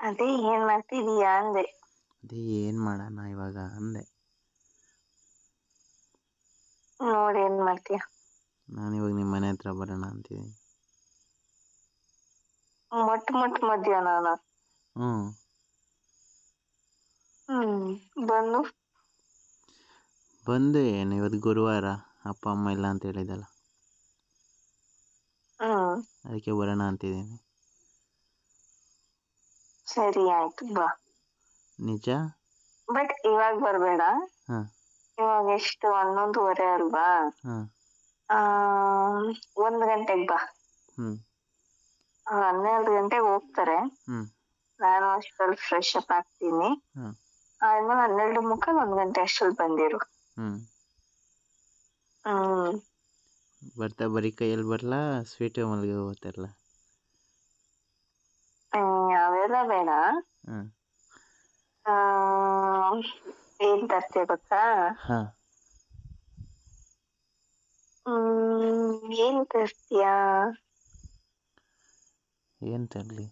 ಅದೇ ಏನ್ ಮಾಡ್ತಿದೀಯಾ ಅಂದೆ. ಅದೇ ಏನು ಮಾಡೋಣ ಇವಾಗ ಅಂದೆ. ನೋಡಿ ಏನ್ ಮಾಡ್ತೀಯ. ನಾನು ಇವಾಗ ನಿಮ್ಮ ಮನೆ ಹತ್ರ ಬರೋಣ ಅಂತಿದ್ದೀನಿ ಮೊಟ್ಟ ಮೊಟ್ಟ ಮಧ್ಯಾಹ್ನ ಹ್ಞೂ ಹ್ಮ್. ಬಂದು. ಬಂದೆ ಏನು ಇವತ್ತು ಗುರುವಾರ ಅಪ್ಪ ಅಮ್ಮ ಇಲ್ಲ ಅಂತ ಹೇಳಿದಲ್ಲ ಹ್ಮ್. ಅದಕ್ಕೆ ಬರೋಣ ಅಂತಿದ್ದೀನಿ ಸರಿ ಆಯ್ತು. ಬಾ. ನಿಜ? ಬಟ್ ಇವಾಗ ಬರಬೇಡ. ಹಾಂ. ಇವಾಗ ಎಷ್ಟು? ಹನ್ನೊಂದುವರೆ ಅಲ್ವಾ? ಒಂದು ಆ ಒಂದ್ ಗಂಟೆಗ್ ಬಾ. ಹ್ಞೂ ಹನ್ನೆರಡು ಗಂಟೆಗೆ ಹೋಗ್ತಾರೆ. ನಾನು ಅಷ್ಟ್ರಲ್ಲಿ ಫ್ರೆಶ್ ಅಪ್ ಆಗ್ತೀನಿ. ಆಮೇಲೆ ಹನ್ನೆರಡು ಮುಕ್ಕಾಲ್ ಒಂದ್ ಗಂಟೆ ಅಷ್ಟ್ರಲ್ಲಿ ಬಂದಿರು. ಹ್ಮ್. ಹ್ಮ್. ಬರ್ತಾ ಬರೀ ಕೈಯಲ್ಲಿ ಬರಲಾ? ಸ್ವೀಟ್ ಮಲ್ಗೆ ಹೂವು ಅವೆಲ್ಲ ಬೇಡ ಏನ್ ತರ್ತೀಯ ಗೊತ್ತಾ? ಏನ್ ತರ್ತೀಯಾ? ಏನು ತರ್ಲಿ?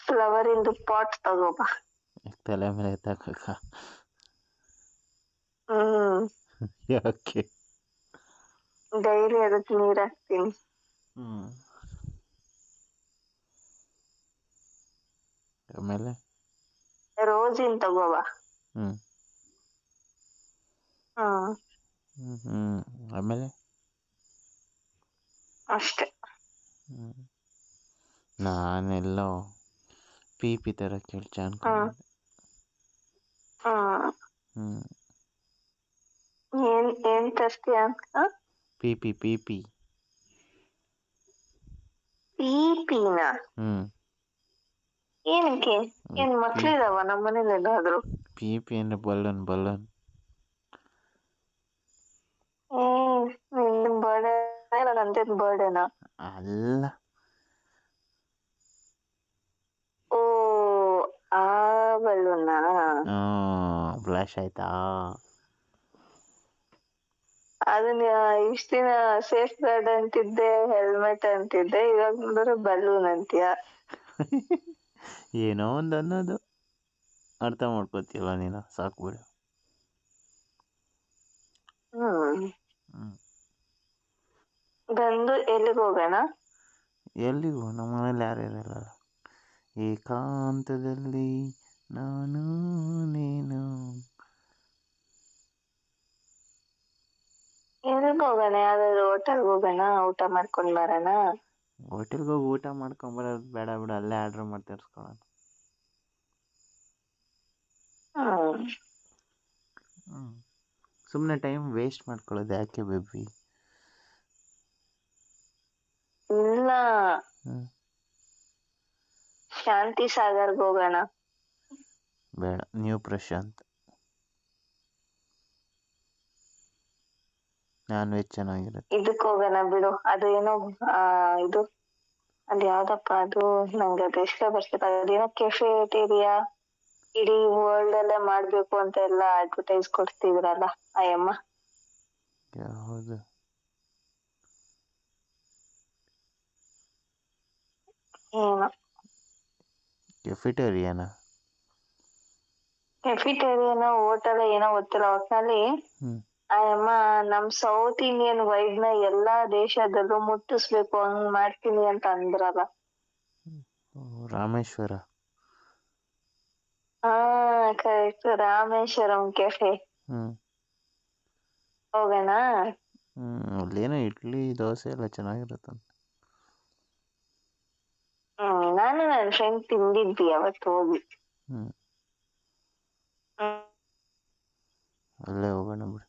ಫ್ಲವರ್ ಇಂದು ಪಾಟ್ ತಗೋಬಾ ತಲೆ ಮೇಲೆ ತಗೋಕ ಹ್ಮ್. ಯಾಕೆ? ಡೈಲಿ ಅದಕ್ಕೆ ನೀರ್ ಹಾಕ್ತೀನಿ ಹ್ಮ್ ಆಮೇಲೆ ರೋಜಿನ್ ತಗೋವಾ ಹ್ಮ್ ಹ್ಞೂ ಹ್ಞೂ ಆಮೇಲೆ ಅಷ್ಟೇ ಹ್ಮ್ ನಾನೆಲ್ಲೋ ಪಿ ಪಿ ಥರ ಕೇಳ್ಚ ಅನ್ಕೊಂಡಿದ್ದೆ ಹ್ಮ್ ಏನ್ ಏನ್ ತರ್ತೀಯ ಅಂತ ಪಿಪಿ ಪಿ ಪಿ ಪಿಪಿನ ಹ್ಮ್. ಏನಕ್ಕೆ? ಏನ್ ಮಕ್ಳಿದಾವ ನಮ್ಮ ಮನೇಲಿ ಎಲ್ಲಾದ್ರು? ಪಿಪಿ ಅಂದ್ರೆ ಬಲ್ಲನ್ ಬಲೂನ್ ಹ್ಮ್ ನಿನ್ ಬರ್ಡೇ ನಂದೇನ್ ಬರ್ಡೇನಾ ಅಲ್ಲ. ಓ ಆ ಬಲೂನಾ ಹ್ಮ್ ಫ್ಲಾಶ್ ಆಯ್ತಾ? ಅದನ್ನ ಇಷ್ಟ ದಿನ ಸೇಫ್ ಗಾರ್ಡ್ ಅಂತಿದ್ದೆ ಹೆಲ್ಮೆಟ್ ಅಂತಿದ್ದೆ ಇವಾಗ ನೋಡಿದ್ರೆ ಬಲೂನ್ ಅಂತೀಯ. ಏನೋ ಒಂದು ಅನ್ನೋದು. ಅರ್ಥ ಮಾಡ್ಕೋತೀಯಲ್ಲ ನೀನು? ಸಾಕು ಬಿಡು. ಹ್ಮ್. ಹ್ಞೂ ಬಂದು ಎಲ್ಲಿಗೆ ಹೋಗೋಣ? ಎಲ್ಲಿಗೂ ನಮ್ಮ ಮನೇಲಿ ಯಾರು ಇರಲ್ಲ ಏಕಾಂತದಲ್ಲಿ ನಾನು ನೀನು. ಎಲ್ಲಿಗೆ ಹೋಗೋಣ ಯಾವ್ದಾದ್ರು ಹೋಟೆಲ್ಗೆ ಹೋಗೋಣ ಊಟ ಮಾಡ್ಕೊಂಡ್ ಬರೋಣ? ಹೋಟೆಲ್ಗೆ ಹೋಗಿ ಊಟ ಮಾಡ್ಕೊಂಬರೋದು ಬೇಡ ಬಿಡು ಅಲ್ಲೇ ಆರ್ಡರ್ ಮಾಡಿ ತರಿಸ್ಕೊಳ್ಳೋಣ. ಹ್ಮ್. ಸುಮ್ಮನೆ ಟೈಮ್ ವೇಸ್ಟ್ ಮಾಡ್ಕೊಳ್ಳೋದು ಯಾಕೆ ಬೇಬಿ ಇಲ್ಲ. ಶಾಂತಿ ಸಾಗರ್ಗೆ ಹೋಗೋಣ. ಬೇಡ ನ್ಯೂ ಪ್ರಶಾಂತ್. ನಾನ್ ವೆಜ್ ಚೆನ್ನಾಗಿರುತ್ತೆ. ಇದಕ್ ಹೋಗೋಣ ಬಿಡು. ಅದು ಏನೋ ಆ ಇದು. ಅದು ಯಾವ್ದಪ್ಪ ಅದು? ನಂಗೆ ಅದು ಇಷ್ಟ ಬರ್ತಿಲ್ಲ ಅದೇನೋ ಕೆಫೆಟೇರಿಯಾ ಇಡೀ ವರ್ಲ್ಡ್ ಅಲ್ಲೇ ಮಾಡ್ಬೇಕು ಅಂತ ಎಲ್ಲ ಅಡ್ವರ್ಟೈಸ್ ಕೊಡ್ತಿದ್ರಲ್ಲ ಅಯ್ಯಮ್ಮ. ಯಾವುದು? ಏನೋ. ಕೆಫಿಟೇರಿಯಾನ ಕೆಫಿಟೇರಿಯಾನೋ ಹೋಟೆಲ್ ಏನೋ ಗೊತ್ತಿಲ್ಲ. ಒಟ್ನಲ್ಲಿ ಹ್ಞೂ ಅಯ್ಯಮ್ಮ ನಮ್ ಸೌತ್ ಇಂಡಿಯನ್ ವೈಬ್ನ ಎಲ್ಲಾ ದೇಶದಲ್ಲೂ ಮುಟ್ಟಿಸ್ಬೇಕು ಹಂಗ್ ಮಾಡ್ತೀನಿ ಅಂತ ಅಂದ್ರಲ್ಲ. ರಾಮೇಶ್ವರ. ಹಾ ಕರೆಕ್ಟ್ ರಾಮೇಶ್ವರಂ ಕೆಫೆ. ಹೋಗೋಣ? ಅಲ್ಲೇನೋ ಇಡ್ಲಿ ದೋಸೆ ಎಲ್ಲ ಚೆನ್ನಾಗಿರುತ್ತಂತೆ. ನಾನು ನನ್ನ ಫ್ರೆಂಡ್ ತಿಂದಿದ್ವಿ ಅವತ್ತು ಹೋಗಿ. ಅಲ್ಲೇ ಹೋಗೋಣ ಬಿಡು.